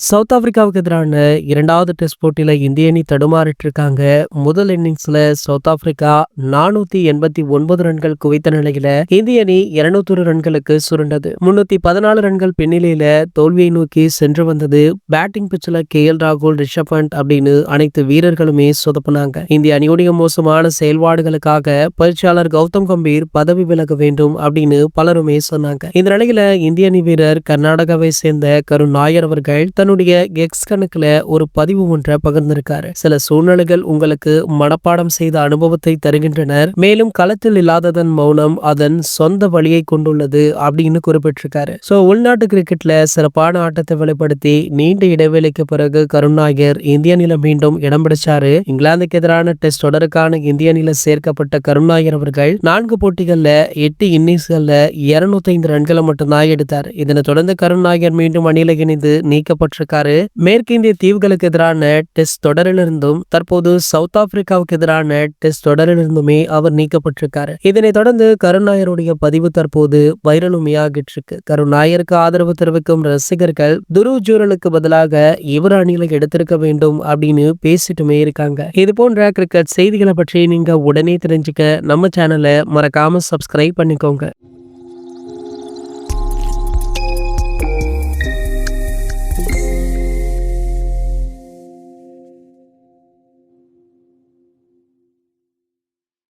South ஆப்பிரிக்காவுக்கு எதிரான இரண்டாவது test போட்டியில் இந்திய அணி தடுமாறிட்டு இருக்காங்க முதல் இன்னிங்ஸ்ல சவுத் ஆப்பிரிக்கா நானூத்தி எண்பத்தி ஒன்பது ரன்கள் குவித்த நிலையில இந்திய அணி இருநூத்தொரு ரன்களுக்கு சுருண்டது. முன்னூத்தி பதினாலு ரன்கள் பின்னிலையில தோல்வியை நோக்கி சென்று வந்தது பேட்டிங் பிச்சில் கே எல் ராகுல் ரிஷப் பண்ட் அப்படின்னு அனைத்து வீரர்களுமே சொதப்புனாங்க. இந்திய அணியுடைய மோசமான செயல்பாடுகளுக்காக பயிற்சியாளர் கௌதம் கம்பீர் பதவி விலக வேண்டும் அப்படின்னு பலருமே சொன்னாங்க. இந்த நிலையில இந்திய அணி வீரர் கர்நாடகாவை சேர்ந்த கருண் நாயர் அவர்கள் தன்னுடைய எக்ஸ் கணக்குல ஒரு பதிவு ஒன்றை பகிர்ந்திருக்காரு. சில சூழ்நிலைகள் உங்களுக்கு மனப்பாடம் செய்த அனுபவத்தை தருகின்றனர். மேலும் களத்தில் இல்லாததன் மூலம் அதன் சொந்த வழியை கொண்டுள்ளது அப்படின்னு குறிப்பிட்டிருக்காரு. சோ உள்நாட்டு கிரிக்கெட்ல சிறப்பான ஆட்டத்தை வெளிப்படுத்தி நீண்ட இடைவெளிக்கு பிறகு கருணாயர் இந்திய நில மீண்டும் இடம் பிடிச்சாரு. இங்கிலாந்துக்கு எதிரான டெஸ்ட் தொடருக்கான இந்திய நில சேர்க்கப்பட்ட கருணாயர் அவர்கள் நான்கு போட்டிகள்ல எட்டு இன்னிங்ஸ்கள்ல இருநூத்தி ஐந்து ரன்களை மட்டும்தான் எடுத்தார். இதனை தொடர்ந்து கருண் நாயர் மீண்டும் அணியில இணைந்து இருக்காரு மேற்கிந்திய தீவுகளுக்கு எதிரான டெஸ்ட் தொடரிலிருந்தும் தற்போது சவுத் ஆப்பிரிக்காவுக்கு எதிரான டெஸ்ட் தொடரிலிருந்துமே அவர் நீக்கப்பட்டிருக்காரு. இதனைத் தொடர்ந்து கருணாயருடைய பதிவு தற்போது வைரலுமையாகிட்டு இருக்கு கருணாயருக்கு ஆதரவு தெரிவிக்கும் ரசிகர்கள் துருவ் ஜூரலுக்கு பதிலாக இவர் அணியில எடுத்திருக்க வேண்டும் அப்படின்னு பேசிட்டுமே இருக்காங்க. இது போன்ற கிரிக்கெட் செய்திகளை பற்றி நீங்க உடனே தெரிஞ்சுக்க நம்ம சேனலை மறக்காம சப்ஸ்கிரைப் பண்ணிக்கோங்க.